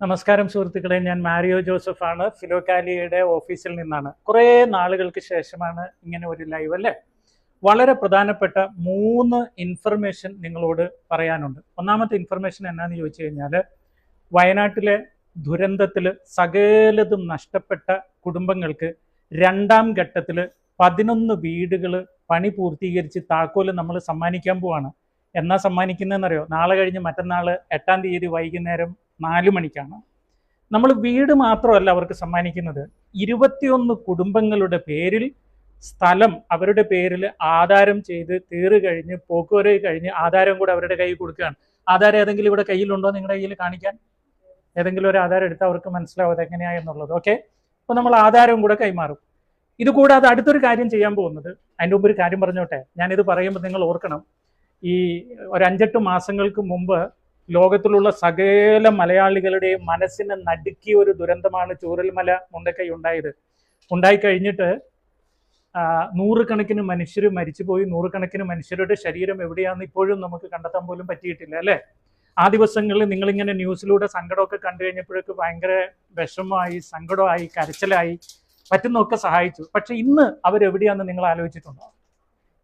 നമസ്കാരം സുഹൃത്തുക്കളെ ഞാൻ മാരിയോ ജോസഫ് ആണ് ഫിലോകാലിയുടെ ഓഫീസിൽ നിന്നാണ്. കുറേ നാളുകൾക്ക് ശേഷമാണ് ഇങ്ങനെ ഒരു ലൈവ് അല്ലേ? വളരെ പ്രധാനപ്പെട്ട മൂന്ന് ഇൻഫർമേഷൻ നിങ്ങളോട് പറയാനുണ്ട്. ഒന്നാമത്തെ ഇൻഫർമേഷൻ എന്നാന്ന് ചോദിച്ചു കഴിഞ്ഞാൽ വയനാട്ടിലെ ദുരന്തത്തിൽ സകലതും നഷ്ടപ്പെട്ട കുടുംബങ്ങൾക്ക് രണ്ടാം ഘട്ടത്തിൽ പതിനൊന്ന് വീടുകൾ പണി പൂർത്തീകരിച്ച് താക്കോൽ നമ്മൾ സമ്മാനിക്കാൻ പോവാണ്. എന്നാ സമ്മാനിക്കുന്നതെന്നറിയോ? നാളെ കഴിഞ്ഞ് മറ്റന്നാൾ എട്ടാം തീയതി വൈകുന്നേരം നാല് മണിക്കാണ്. നമ്മൾ വീട് മാത്രമല്ല അവർക്ക് സമ്മാനിക്കുന്നത്. ഇരുപത്തിയൊന്ന് കുടുംബങ്ങളുടെ പേരിൽ സ്ഥലം അവരുടെ പേരിൽ ആധാരം ചെയ്ത് തീറ് കഴിഞ്ഞ് പോക്കുവരെ കഴിഞ്ഞ് ആധാരം കൂടെ അവരുടെ കയ്യിൽ കൊടുക്കുകയാണ്. ആധാരം ഏതെങ്കിലും ഇവിടെ കയ്യിലുണ്ടോ നിങ്ങളുടെ കയ്യിൽ കാണിക്കാൻ? ഏതെങ്കിലും ഒരു ആധാരം എടുത്താൽ അവർക്ക് മനസ്സിലാവും അതെങ്ങനെയാ എന്നുള്ളത്. ഓക്കെ അപ്പോൾ നമ്മൾ ആധാരം കൂടെ കൈമാറും. ഇതുകൂടാതെ അടുത്തൊരു കാര്യം ചെയ്യാൻ പോകുന്നത്. അതിന്റെ മുമ്പ് ഒരു കാര്യം പറഞ്ഞോട്ടെ? ഞാനിത് പറയുമ്പോൾ നിങ്ങൾ ഓർക്കണം. ഈ ഒരു അഞ്ചെട്ട് മാസങ്ങൾക്ക് മുമ്പ് ലോകത്തിലുള്ള സകല മലയാളികളുടെയും മനസ്സിനെ നടുക്കിയ ഒരു ദുരന്തമാണ് ചൂരൽമല മുണ്ടക്കൈ ഉണ്ടായത്. ഉണ്ടായി കഴിഞ്ഞിട്ട് നൂറുകണക്കിന് മനുഷ്യർ മരിച്ചുപോയി. നൂറുകണക്കിന് മനുഷ്യരുടെ ശരീരം എവിടെയാണെന്ന് ഇപ്പോഴും നമുക്ക് കണ്ടെത്താൻ പോലും പറ്റിയിട്ടില്ല അല്ലേ? ആ ദിവസങ്ങളിൽ നിങ്ങളിങ്ങനെ ന്യൂസിലൂടെ സങ്കടമൊക്കെ കണ്ടു കഴിഞ്ഞപ്പോഴേക്ക് ഭയങ്കര വിഷമമായി സങ്കടമായി കരച്ചിലായി പറ്റുന്നൊക്കെ സഹായിച്ചു. പക്ഷെ ഇന്ന് അവരെവിടെയാണെന്ന് നിങ്ങൾ ആലോചിച്ചിട്ടുണ്ടോ?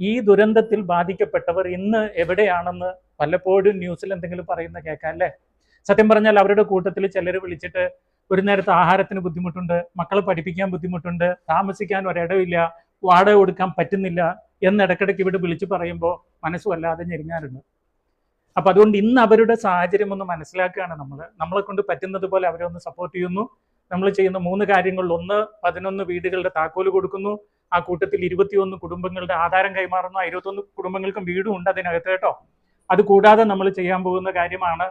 ഈ ദുരന്തത്തിൽ ബാധിക്കപ്പെട്ടവർ ഇന്ന് എവിടെയാണെന്ന് പലപ്പോഴും ന്യൂസിൽ എന്തെങ്കിലും പറയുന്ന കേൾക്കാം അല്ലേ? സത്യം പറഞ്ഞാൽ അവരുടെ കൂട്ടത്തിൽ ചിലർ വിളിച്ചിട്ട് ഒരു നേരത്തെ ആഹാരത്തിന് ബുദ്ധിമുട്ടുണ്ട് മക്കളെ പഠിപ്പിക്കാൻ ബുദ്ധിമുട്ടുണ്ട് താമസിക്കാൻ ഒരിടമില്ല വാടക കൊടുക്കാൻ പറ്റുന്നില്ല എന്ന് ഇടയ്ക്കിടയ്ക്ക് ഇവിടെ വിളിച്ചു പറയുമ്പോൾ മനസ്സ് വല്ലാതെ അപ്പൊ അതുകൊണ്ട് ഇന്ന് അവരുടെ സാഹചര്യം ഒന്ന് മനസ്സിലാക്കുകയാണ് നമ്മൾ നമ്മളെ കൊണ്ട് പറ്റുന്നത് പോലെ അവരെ ഒന്ന് സപ്പോർട്ട് ചെയ്യുന്നു. നമ്മൾ ചെയ്യുന്ന മൂന്ന് കാര്യങ്ങളിൽ ഒന്ന് പതിനൊന്ന് വീടുകളുടെ താക്കോൽ കൊടുക്കുന്നു. ആ കൂട്ടത്തിൽ ഇരുപത്തിയൊന്ന് കുടുംബങ്ങളുടെ ആധാരം കൈമാറുന്നു. ആ ഇരുപത്തൊന്ന് കുടുംബങ്ങൾക്കും വീടും ഉണ്ട് അതിനകത്ത് കേട്ടോ. അത് കൂടാതെ നമ്മൾ ചെയ്യാൻ പോകുന്ന കാര്യമാണ്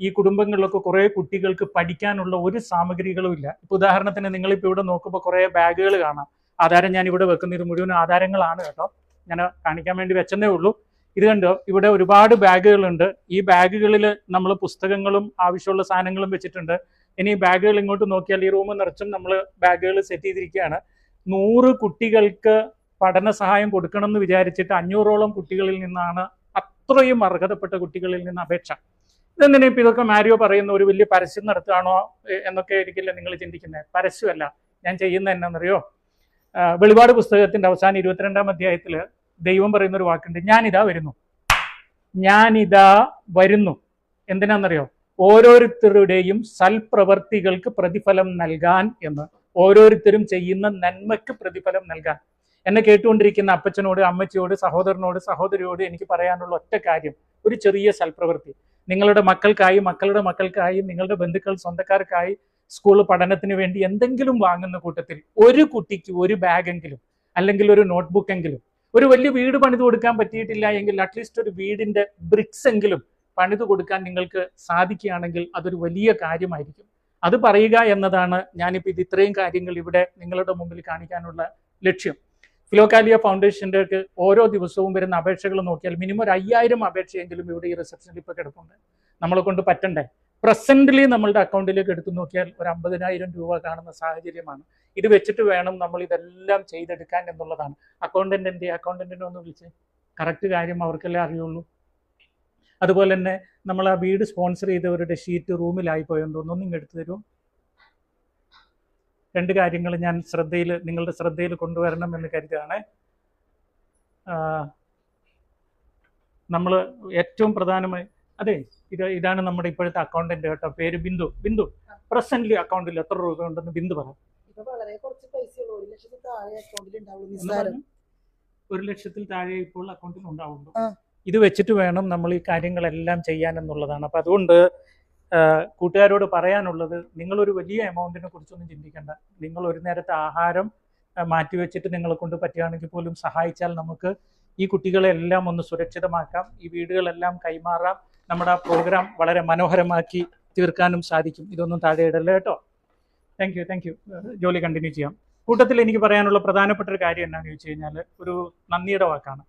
ഈ കുടുംബങ്ങളിലൊക്കെ കുറേ കുട്ടികൾക്ക് പഠിക്കാനുള്ള ഒരു സാമഗ്രികളും ഇല്ല. ഇപ്പൊ ഉദാഹരണത്തിന് നിങ്ങളിപ്പോൾ ഇവിടെ നോക്കുമ്പോൾ കുറേ ബാഗുകൾ കാണാം. ആധാരം ഞാൻ ഇവിടെ വെക്കുന്ന ഇത് മുഴുവൻ ആധാരങ്ങളാണ് കേട്ടോ. ഞാൻ കാണിക്കാൻ വേണ്ടി വെച്ചതേ ഉള്ളൂ. ഇത് കണ്ടോ? ഇവിടെ ഒരുപാട് ബാഗുകളുണ്ട്. ഈ ബാഗുകളിൽ നമ്മൾ പുസ്തകങ്ങളും ആവശ്യമുള്ള സാധനങ്ങളും വെച്ചിട്ടുണ്ട്. ഇനി ഈ ബാഗുകൾ ഇങ്ങോട്ട് നോക്കിയാൽ ഈ റൂം നിറച്ചും നമ്മൾ ബാഗുകൾ സെറ്റ് ചെയ്തിരിക്കുകയാണ്. നൂറ് കുട്ടികൾക്ക് പഠന സഹായം കൊടുക്കണം എന്ന് വിചാരിച്ചിട്ട് അഞ്ഞൂറോളം കുട്ടികളിൽ നിന്നാണ് അത്രയും അർഹതപ്പെട്ട കുട്ടികളിൽ നിന്ന് അപേക്ഷ. ഇതെന്തിനാ ഇപ്പൊ ഇതൊക്കെ മാരിയോ പറയുന്ന ഒരു വലിയ പരസ്യം നടത്തുകയാണോ എന്നൊക്കെ ആയിരിക്കില്ല നിങ്ങൾ ചിന്തിക്കുന്നത്? പരസ്യമല്ല ഞാൻ ചെയ്യുന്ന എന്നാണെന്നറിയോ വെളിപാട് പുസ്തകത്തിന്റെ അവസാനം ഇരുപത്തിരണ്ടാം അധ്യായത്തിൽ ദൈവം പറയുന്ന ഒരു വാക്കുണ്ട് ഞാനിതാ വരുന്നു. ഞാനിതാ വരുന്നു. എന്തിനാണെന്നറിയോ ഓരോരുത്തരുടെയും സൽപ്രവർത്തികൾക്ക് പ്രതിഫലം നൽകാൻ എന്ന്. ഓരോരുത്തരും ചെയ്യുന്ന നന്മയ്ക്ക് പ്രതിഫലം നൽകാൻ. എന്നെ കേട്ടുകൊണ്ടിരിക്കുന്ന അപ്പച്ചനോട് അമ്മച്ചിയോട് സഹോദരനോട് സഹോദരിയോട് എനിക്ക് പറയാനുള്ള ഒറ്റ കാര്യം ഒരു ചെറിയ സൽപ്രവൃത്തി. നിങ്ങളുടെ മക്കൾക്കായി മക്കളുടെ മക്കൾക്കായി നിങ്ങളുടെ ബന്ധുക്കൾ സ്വന്തക്കാർക്കായി സ്കൂൾ പഠനത്തിന് വേണ്ടി എന്തെങ്കിലും വാങ്ങുന്ന കൂട്ടത്തിൽ ഒരു കുട്ടിക്ക് ഒരു ബാഗെങ്കിലും അല്ലെങ്കിൽ ഒരു നോട്ട്ബുക്ക് എങ്കിലും ഒരു വലിയ വീട് പണിത് കൊടുക്കാൻ പറ്റിയിട്ടില്ല എങ്കിൽ അറ്റ്ലീസ്റ്റ് ഒരു വീടിന്റെ ബ്രിക്സ് എങ്കിലും പണിത് കൊടുക്കാൻ നിങ്ങൾക്ക് സാധിക്കുകയാണെങ്കിൽ അതൊരു വലിയ കാര്യമായിരിക്കും. അത് പറയുക എന്നതാണ് ഞാനിപ്പോൾ ഇത് ഇത്രയും കാര്യങ്ങൾ ഇവിടെ നിങ്ങളുടെ മുമ്പിൽ കാണിക്കാനുള്ള ലക്ഷ്യം. ഫിലോകാലിയ ഫൗണ്ടേഷന്റെ ഓരോ ദിവസവും വരുന്ന അപേക്ഷകൾ നോക്കിയാൽ മിനിമം ഒരു അയ്യായിരം അപേക്ഷയെങ്കിലും ഇവിടെ ഈ റിസപ്ഷനിൽ ഇപ്പോൾ കിടപ്പുണ്ട്. നമ്മളെ കൊണ്ട് പറ്റണ്ടേ? പ്രസന്റ്ലി നമ്മളുടെ അക്കൗണ്ടിലേക്ക് എടുത്തു നോക്കിയാൽ ഒരു അമ്പതിനായിരം രൂപ കാണുന്ന സാഹചര്യമാണ്. ഇത് വെച്ചിട്ട് വേണം നമ്മൾ ഇതെല്ലാം ചെയ്തെടുക്കാൻ എന്നുള്ളതാണ്. അക്കൗണ്ടന്റിന്റെ അക്കൗണ്ടന്റിനെ ഒന്ന് വിളിച്ച്. കറക്റ്റ് കാര്യം അവർക്കല്ലേ അറിയുള്ളൂ? അതുപോലെ തന്നെ നമ്മൾ ആ വീട് സ്പോൺസർ ചെയ്തവരുടെ ഷീറ്റ് റൂമിലായി പോയെന്ന് തോന്നുന്നു. നിങ്ങൾ എടുത്തു തരും രണ്ട് കാര്യങ്ങൾ ഞാൻ ശ്രദ്ധയിൽ നിങ്ങളുടെ ശ്രദ്ധയിൽ കൊണ്ടുവരണം എന്ന് കരുതുകയാണ്. നമ്മൾ ഏറ്റവും പ്രധാനമായി അതെ ഇത് ഇതാണ് നമ്മുടെ ഇപ്പോഴത്തെ അക്കൗണ്ടന്റ് കേട്ടോ പേര് ബിന്ദു. ബിന്ദു പ്രസന്റ്ലി അക്കൗണ്ടിൽ എത്ര രൂപ ഉണ്ടെന്ന് ബിന്ദു പറ. ഒരു ലക്ഷത്തിൽ താഴെ അക്കൗണ്ടിൽ ഉണ്ടാവുള്ളൂ എന്ന് പറഞ്ഞു? ഒരു ലക്ഷത്തിൽ താഴെ ഇപ്പോൾ അക്കൗണ്ടിൽ ഉണ്ടാവുള്ളൂ. ഇത് വെച്ചിട്ട് വേണം നമ്മൾ ഈ കാര്യങ്ങളെല്ലാം ചെയ്യാൻ എന്നുള്ളതാണ്. അപ്പം അതുകൊണ്ട് കൂട്ടുകാരോട് പറയാനുള്ളത് നിങ്ങളൊരു വലിയ എമൗണ്ടിനെ കുറിച്ചൊന്നും ചിന്തിക്കേണ്ട. നിങ്ങൾ ഒരു നേരത്തെ ആഹാരം മാറ്റി വെച്ചിട്ട് നിങ്ങളെ കൊണ്ട് പറ്റുകയാണെങ്കിൽ പോലും സഹായിച്ചാൽ നമുക്ക് ഈ കുട്ടികളെല്ലാം ഒന്ന് സുരക്ഷിതമാക്കാം. ഈ വീടുകളെല്ലാം കൈമാറാം. നമ്മുടെ ആ പ്രോഗ്രാം വളരെ മനോഹരമാക്കി തീർക്കാനും സാധിക്കും. ഇതൊന്നും താഴെ ഇടല്ലേ കേട്ടോ. താങ്ക് യു താങ്ക് യു ജോലി കണ്ടിന്യൂ ചെയ്യാം. കൂട്ടത്തിൽ എനിക്ക് പറയാനുള്ള പ്രധാനപ്പെട്ട ഒരു കാര്യം എന്താണെന്ന് ചോദിച്ചു കഴിഞ്ഞാൽ ഒരു നന്ദിയുടെ വാക്കാണ്.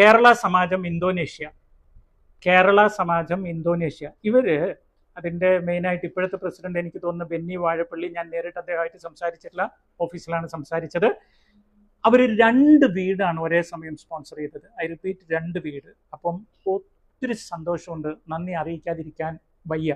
കേരള സമാജം ഇന്തോനേഷ്യ. കേരള സമാജം ഇന്തോനേഷ്യ. ഇവർ അതിന്റെ മെയിനായിട്ട് ഇപ്പോഴത്തെ പ്രസിഡന്റ് എനിക്ക് തോന്നുന്നു ബെന്നി വാഴപ്പള്ളി ഞാൻ നേരിട്ട് അദ്ദേഹമായിട്ട് സംസാരിച്ചിട്ടില്ല ഓഫീസിലാണ് സംസാരിച്ചത്. അവർ രണ്ട് വീടാണ് ഒരേ സമയം സ്പോൺസർ ചെയ്തത്. ഐ റിപ്പീറ്റ് രണ്ട് വീട്. അപ്പം ഒത്തിരി സന്തോഷമുണ്ട്. നന്ദി അറിയിക്കാതിരിക്കാൻ വയ്യ.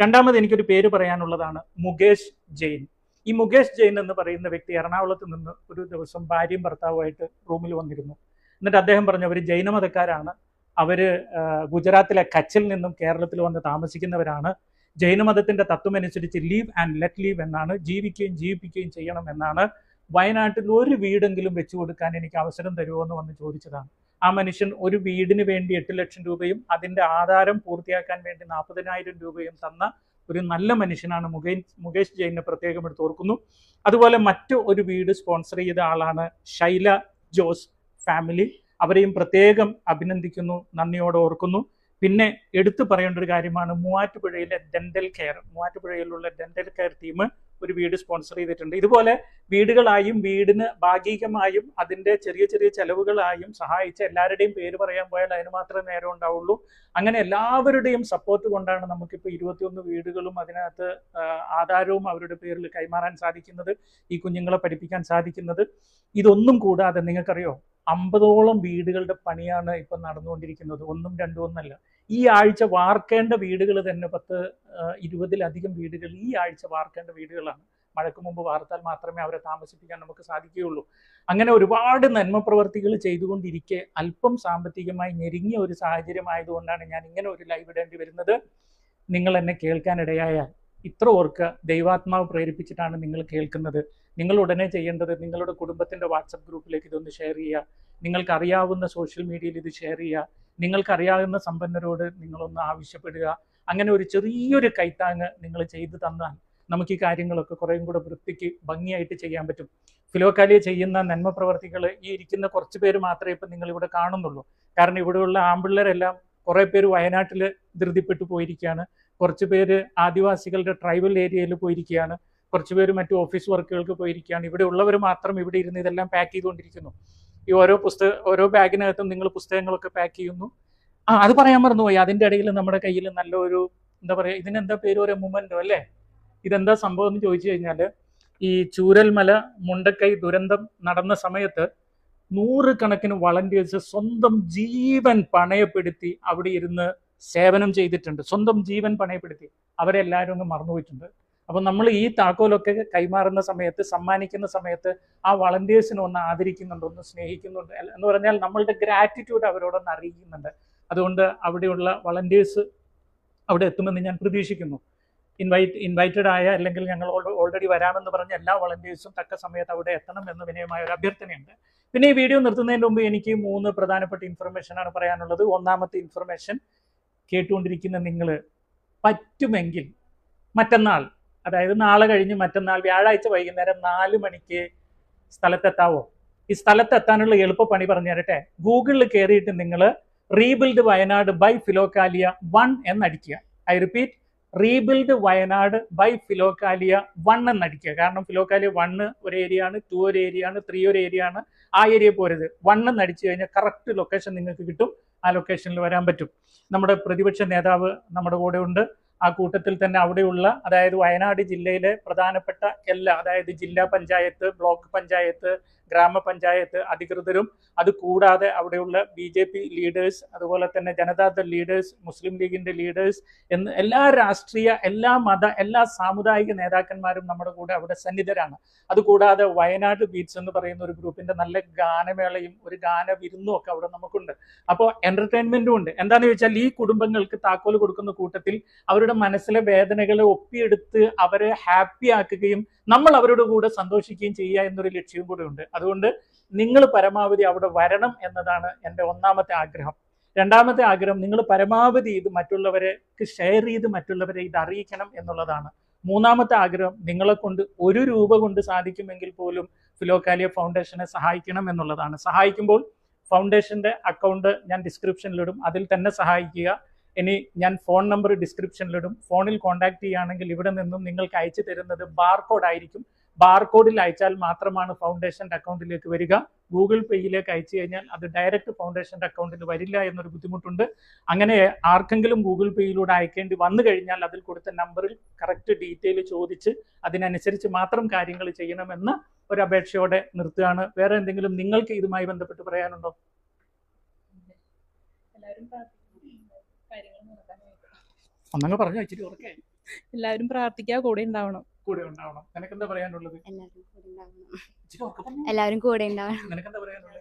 രണ്ടാമത് എനിക്കൊരു പേര് പറയാനുള്ളതാണ് മുകേഷ് ജെയിൻ. ഈ മുകേഷ് ജെയിൻ എന്ന് പറയുന്ന വ്യക്തി എറണാകുളത്ത് നിന്ന് ഒരു ദിവസം ഭാര്യയും ഭർത്താവുമായിട്ട് റൂമിൽ വന്നിരുന്നു. എന്നിട്ട് അദ്ദേഹം പറഞ്ഞു അവർ ജൈനമതക്കാരാണ്. അവർ ആ, ഗുജറാത്തിലെ കച്ചിൽ നിന്നും കേരളത്തിൽ വന്ന് താമസിക്കുന്നവരാണ്. ജൈനമതത്തിന്റെ തത്വമനുസരിച്ച് ലീവ് ആൻഡ് ലെറ്റ് ലീവ് എന്നാണ് ജീവിക്കുകയും ജീവിപ്പിക്കുകയും ചെയ്യണം എന്നാണ്. വയനാട്ടിൽ ഒരു വീടെങ്കിലും വെച്ചു കൊടുക്കാൻ എനിക്ക് അവസരം തരുമോ എന്ന് വന്ന് ചോദിച്ചതാണ്. ആ മനുഷ്യൻ ഒരു വീടിന് വേണ്ടി എട്ട് ലക്ഷം രൂപയും അതിന്റെ ആധാരം പൂർത്തിയാക്കാൻ വേണ്ടി നാൽപ്പതിനായിരം രൂപയും തന്ന ഒരു നല്ല മനുഷ്യനാണ് മുകേഷ് മുകേഷ് ജെയിനെ പ്രത്യേകം എടുത്ത് ഓർക്കുന്നു. അതുപോലെ മറ്റു ഒരു വീട് സ്പോൺസർ ചെയ്ത ആളാണ് ശൈല ജോസ്. ഫാമിലി അവരെയും പ്രത്യേകം അഭിനന്ദിക്കുന്നു നന്ദിയോടെ ഓർക്കുന്നു. പിന്നെ എടുത്തു പറയേണ്ട ഒരു കാര്യമാണ് മൂവാറ്റുപുഴയിലെ ഡെന്റൽ കെയർ മൂവാറ്റുപുഴയിലുള്ള ഡെന്റൽ കെയർ ടീം ഒരു വീട് സ്പോൺസർ ചെയ്തിട്ടുണ്ട്. ഇതുപോലെ വീടുകളായും വീടിന് ഭാഗികമായും അതിന്റെ ചെറിയ ചെറിയ ചെലവുകളായും സഹായിച്ച എല്ലാവരുടെയും പേര് പറയാൻ പോയാൽ അതിന് മാത്രമേ നേരം ഉണ്ടാവുള്ളൂ. അങ്ങനെ എല്ലാവരുടെയും സപ്പോർട്ട് കൊണ്ടാണ് നമുക്കിപ്പോൾ ഇരുപത്തിയൊന്ന് വീടുകളും അതിനകത്ത് ആധാരവും അവരുടെ പേരിൽ കൈമാറാൻ സാധിക്കുന്നത് ഈ കുഞ്ഞുങ്ങളെ പഠിപ്പിക്കാൻ സാധിക്കുന്നത്. ഇതൊന്നും കൂടാതെ നിങ്ങൾക്കറിയോ അമ്പതോളം വീടുകളുടെ പണിയാണ് ഇപ്പം നടന്നുകൊണ്ടിരിക്കുന്നത്. ഒന്നും രണ്ടും ഒന്നല്ല. ഈ ആഴ്ച വാർക്കേണ്ട വീടുകൾ തന്നെ പത്ത് ഇരുപതിലധികം വീടുകൾ ഈ ആഴ്ച വാർക്കേണ്ട വീടുകളാണ്. മഴയ്ക്ക് മുമ്പ് വാർത്താൽ മാത്രമേ അവരെ താമസിപ്പിക്കാൻ നമുക്ക് സാധിക്കുകയുള്ളൂ. അങ്ങനെ ഒരുപാട് നന്മ പ്രവർത്തികൾ ചെയ്തുകൊണ്ടിരിക്കെ അല്പം സാമ്പത്തികമായി ഞെരുങ്ങിയ ഒരു സാഹചര്യം ആയതുകൊണ്ടാണ് ഞാൻ ഇങ്ങനെ ഒരു ലൈവ് ഇടേണ്ടി വരുന്നത്. നിങ്ങൾ എന്നെ കേൾക്കാനിടയായാൽ ഇത്ര ഓർക്കുക. ദൈവാത്മാവ് പ്രേരിപ്പിച്ചിട്ടാണ് നിങ്ങൾ കേൾക്കുന്നത്. നിങ്ങൾ ഉടനെ ചെയ്യേണ്ടത് നിങ്ങളുടെ കുടുംബത്തിന്റെ വാട്സപ്പ് ഗ്രൂപ്പിലേക്ക് ഇതൊന്ന് ഷെയർ ചെയ്യുക. നിങ്ങൾക്ക് അറിയാവുന്ന സോഷ്യൽ മീഡിയയിൽ ഇത് ഷെയർ ചെയ്യുക. നിങ്ങൾക്ക് അറിയാവുന്ന സമ്പന്നരോട് നിങ്ങളൊന്ന് ആവശ്യപ്പെടുക. അങ്ങനെ ഒരു ചെറിയൊരു കൈത്താങ്ങ് നിങ്ങൾ ചെയ്തു തന്നാൽ നമുക്ക് ഈ കാര്യങ്ങളൊക്കെ കുറേയും കൂടെ വൃത്തിക്ക് ഭംഗിയായിട്ട് ചെയ്യാൻ പറ്റും. ഫിലോക്കാലിയ ചെയ്യുന്ന നന്മ പ്രവർത്തികൾ ഈ ഇരിക്കുന്ന കുറച്ച് പേര് മാത്രമേ ഇപ്പം നിങ്ങൾ ഇവിടെ കാണുന്നുള്ളൂ. കാരണം ഇവിടെയുള്ള ആമ്പിള്ളേരെല്ലാം കുറേ പേര് വയനാട്ടിൽ ധൃതിപ്പെട്ടു പോയിരിക്കുകയാണ്. കുറച്ച് പേര് ആദിവാസികളുടെ ട്രൈബൽ ഏരിയയിൽ പോയിരിക്കുകയാണ്. കുറച്ച് പേര് മറ്റു ഓഫീസ് വർക്കുകൾക്ക് പോയിരിക്കുകയാണ്. ഇവിടെ ഉള്ളവർ മാത്രം ഇവിടെ ഇരുന്ന് ഇതെല്ലാം പാക്ക് ചെയ്തുകൊണ്ടിരിക്കുന്നു. ഈ ഓരോ പുസ്തക ഓരോ ബാഗിനകത്തും നിങ്ങൾ പുസ്തകങ്ങളൊക്കെ പാക്ക് ചെയ്യുന്നു. ആ അത് പറയാൻ മറന്നുപോയി. അതിന്റെ ഇടയിൽ നമ്മുടെ കയ്യിൽ നല്ലൊരു എന്താ പറയുക ഇതിനെന്താ പേര് ഒരു മൊമെന്റോ അല്ലേ? ഇതെന്താ സംഭവം എന്ന് ചോദിച്ചു കഴിഞ്ഞാൽ ഈ ചൂരൽമല മുണ്ടക്കൈ ദുരന്തം നടന്ന സമയത്ത് നൂറുകണക്കിന് വളണ്ടിയേഴ്സ് സ്വന്തം ജീവൻ പണയപ്പെടുത്തി അവിടെ ഇരുന്ന് സേവനം ചെയ്തിട്ടുണ്ട്. സ്വന്തം ജീവൻ പണയപ്പെടുത്തി. അവരെല്ലാവരും അങ്ങ് മറന്നുപോയിട്ടുണ്ട്. അപ്പം നമ്മൾ ഈ താക്കോലൊക്കെ കൈമാറുന്ന സമയത്ത് സമ്മാനിക്കുന്ന സമയത്ത് ആ വളണ്ടിയേഴ്സിനെ ഒന്ന് ആദരിക്കുന്നുണ്ട് ഒന്ന് സ്നേഹിക്കുന്നുണ്ട് എന്ന് പറഞ്ഞാൽ നമ്മളുടെ ഗ്രാറ്റിറ്റ്യൂഡ് അവരോടൊന്ന് അറിയിക്കുന്നുണ്ട്. അതുകൊണ്ട് അവിടെയുള്ള വളണ്ടിയേഴ്സ് അവിടെ എത്തുമെന്ന് ഞാൻ പ്രതീക്ഷിക്കുന്നു. ഇൻവൈറ്റ് ഇൻവൈറ്റഡ് ആയ അല്ലെങ്കിൽ ഞങ്ങൾ ഓൾറെഡി വരാമെന്ന് പറഞ്ഞ എല്ലാ വളണ്ടിയേഴ്സും തക്ക സമയത്ത് അവിടെ എത്തണം എന്ന് വിനയമായ ഒരു അഭ്യർത്ഥനയുണ്ട്. പിന്നെ ഈ വീഡിയോ നിർത്തുന്നതിന് മുമ്പ് എനിക്ക് മൂന്ന് പ്രധാനപ്പെട്ട ഇൻഫർമേഷൻ ആണ് പറയാനുള്ളത്. ഒന്നാമത്തെ ഇൻഫർമേഷൻ കേട്ടുകൊണ്ടിരിക്കുന്ന നിങ്ങൾ പറ്റുമെങ്കിൽ മറ്റന്നാൾ അതായത് നാളെ കഴിഞ്ഞ് മറ്റന്നാൾ വ്യാഴാഴ്ച വൈകുന്നേരം നാല് മണിക്ക് സ്ഥലത്തെത്താവോ? ഈ സ്ഥലത്തെത്താനുള്ള എളുപ്പ പണി പറഞ്ഞു തരട്ടെ. ഗൂഗിളിൽ കയറിയിട്ട് നിങ്ങൾ rebuild Wayanad by Philokalia one എന്നടിക്കുക. I repeat rebuild Wayanad by Philokalia one എന്നടിക്കുക. കാരണം ഫിലോക്കാലിയ വണ്ണ് ഒരു ഏരിയ ആണ് ടു ഒരു ഏരിയ ആണ് ത്രീ ഒരു ഏരിയ ആണ് ആ ഏരിയ പോരുത്. വൺ എന്നടിച്ചു കഴിഞ്ഞാൽ കറക്റ്റ് ലൊക്കേഷൻ നിങ്ങൾക്ക് കിട്ടും. ആ ലൊക്കേഷനിൽ വരാൻ പറ്റും. നമ്മുടെ പ്രതിപക്ഷ നേതാവ് നമ്മുടെ കൂടെ ഉണ്ട്. ആ കൂട്ടത്തിൽ തന്നെ അവിടെയുള്ള അതായത് വയനാട് ജില്ലയിലെ പ്രധാനപ്പെട്ട എല്ലാ അതായത് ജില്ലാ പഞ്ചായത്ത് ബ്ലോക്ക് പഞ്ചായത്ത് ഗ്രാമപഞ്ചായത്ത് അധികൃതരും അത് കൂടാതെ അവിടെയുള്ള ബി ജെ പി ലീഡേഴ്സ് അതുപോലെ തന്നെ ജനതാദൾ ലീഡേഴ്സ് മുസ്ലിം ലീഗിന്റെ ലീഡേഴ്സ് എന്ന് എല്ലാ രാഷ്ട്രീയ എല്ലാ മത എല്ലാ സാമുദായിക നേതാക്കന്മാരും നമ്മുടെ കൂടെ അവിടെ സന്നിധരാണ്. അതുകൂടാതെ വയനാട് ബീറ്റ്സ് എന്ന് പറയുന്ന ഒരു ഗ്രൂപ്പിന്റെ നല്ല ഗാനമേളയും ഒരു ഗാന വിരുന്നും ഒക്കെ അവിടെ നമുക്കുണ്ട്. അപ്പോൾ എന്റർടൈൻമെന്റും ഉണ്ട്. എന്താണെന്ന് ചോദിച്ചാൽ ഈ കുടുംബങ്ങൾക്ക് താക്കോൽ കൊടുക്കുന്ന കൂട്ടത്തിൽ അവരുടെ മനസ്സിലെ വേദനകളെ ഒപ്പിയെടുത്ത് അവരെ ഹാപ്പി ആക്കുകയും നമ്മൾ അവരുടെ കൂടെ സന്തോഷിക്കുകയും ചെയ്യുക എന്നൊരു ലക്ഷ്യവും കൂടെ ഉണ്ട്. അതുകൊണ്ട് നിങ്ങൾ പരമാവധി അവിടെ വരണം എന്നതാണ് എന്റെ ഒന്നാമത്തെ ആഗ്രഹം. രണ്ടാമത്തെ ആഗ്രഹം നിങ്ങൾ പരമാവധി ഇത് മറ്റുള്ളവരെക്ക് ഷെയർ ചെയ്ത് മറ്റുള്ളവരെ ഇത് അറിയിക്കണം എന്നുള്ളതാണ്. മൂന്നാമത്തെ ആഗ്രഹം നിങ്ങളെ കൊണ്ട് ഒരു രൂപ കൊണ്ട് സാധിക്കുമെങ്കിൽ പോലും ഫിലോക്കാലിയ ഫൗണ്ടേഷനെ സഹായിക്കണം എന്നുള്ളതാണ്. സഹായിക്കുമ്പോൾ ഫൗണ്ടേഷന്റെ അക്കൗണ്ട് ഞാൻ ഡിസ്ക്രിപ്ഷനിലിടും അതിൽ തന്നെ സഹായിക്കുക. ഇനി ഞാൻ ഫോൺ നമ്പർ ഡിസ്ക്രിപ്ഷനിലിടും ഫോണിൽ കോൺടാക്ട് ചെയ്യുകയാണെങ്കിൽ ഇവിടെ നിന്നും നിങ്ങൾക്ക് അയച്ചു തരുന്നത് ബാർകോഡ് ആയിരിക്കും. ബാർകോഡിൽ അയച്ചാൽ മാത്രമാണ് ഫൗണ്ടേഷന്റെ അക്കൗണ്ടിലേക്ക് വരിക. ഗൂഗിൾ പേയിലേക്ക് അയച്ചു കഴിഞ്ഞാൽ അത് ഡയറക്റ്റ് ഫൗണ്ടേഷന്റെ അക്കൗണ്ടിൽ വരില്ല എന്നൊരു ബുദ്ധിമുട്ടുണ്ട്. അങ്ങനെ ആർക്കെങ്കിലും ഗൂഗിൾ പേയിലൂടെ അയക്കേണ്ടി വന്നു കഴിഞ്ഞാൽ അതിൽ കൊടുത്ത നമ്പറിൽ കറക്റ്റ് ഡീറ്റെയിൽ ചോദിച്ച് അതിനനുസരിച്ച് മാത്രം കാര്യങ്ങൾ ചെയ്യണമെന്ന് ഒരു അപേക്ഷയോടെ നിർത്തുകയാണ്. വേറെ എന്തെങ്കിലും നിങ്ങൾക്ക് ഇതുമായി ബന്ധപ്പെട്ട് പറയാനുണ്ടോ? എല്ലാവരും ഒന്നങ്ങ് പറഞ്ഞു ഇച്ചിരി ഉറക്കെ. എല്ലാവരും പ്രാർത്ഥിക്കുക കൂടെ ഉണ്ടാവണം. കൂടെ ഉണ്ടാവണം. നിനക്ക് എന്താ പറയാനുള്ളത്? എല്ലാവരും കൂടെ ഉണ്ടാവണം. നിനക്ക് എന്താ പറയാനുള്ളത്?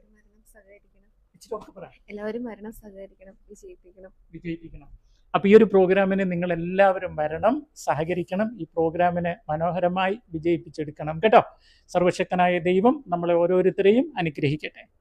എല്ലാവരും മരണം സഹകരിക്കണം. വിജയിപ്പിക്കണം. വിജയിപ്പിക്കണം. അപ്പൊ ഈ ഒരു പ്രോഗ്രാമിന് നിങ്ങൾ എല്ലാവരും വരണം സഹകരിക്കണം. ഈ പ്രോഗ്രാമിനെ മനോഹരമായി വിജയിപ്പിച്ചെടുക്കണം. കേട്ടോ? സർവശക്തനായ ദൈവം നമ്മളെ ഓരോരുത്തരെയും അനുഗ്രഹിക്കട്ടെ.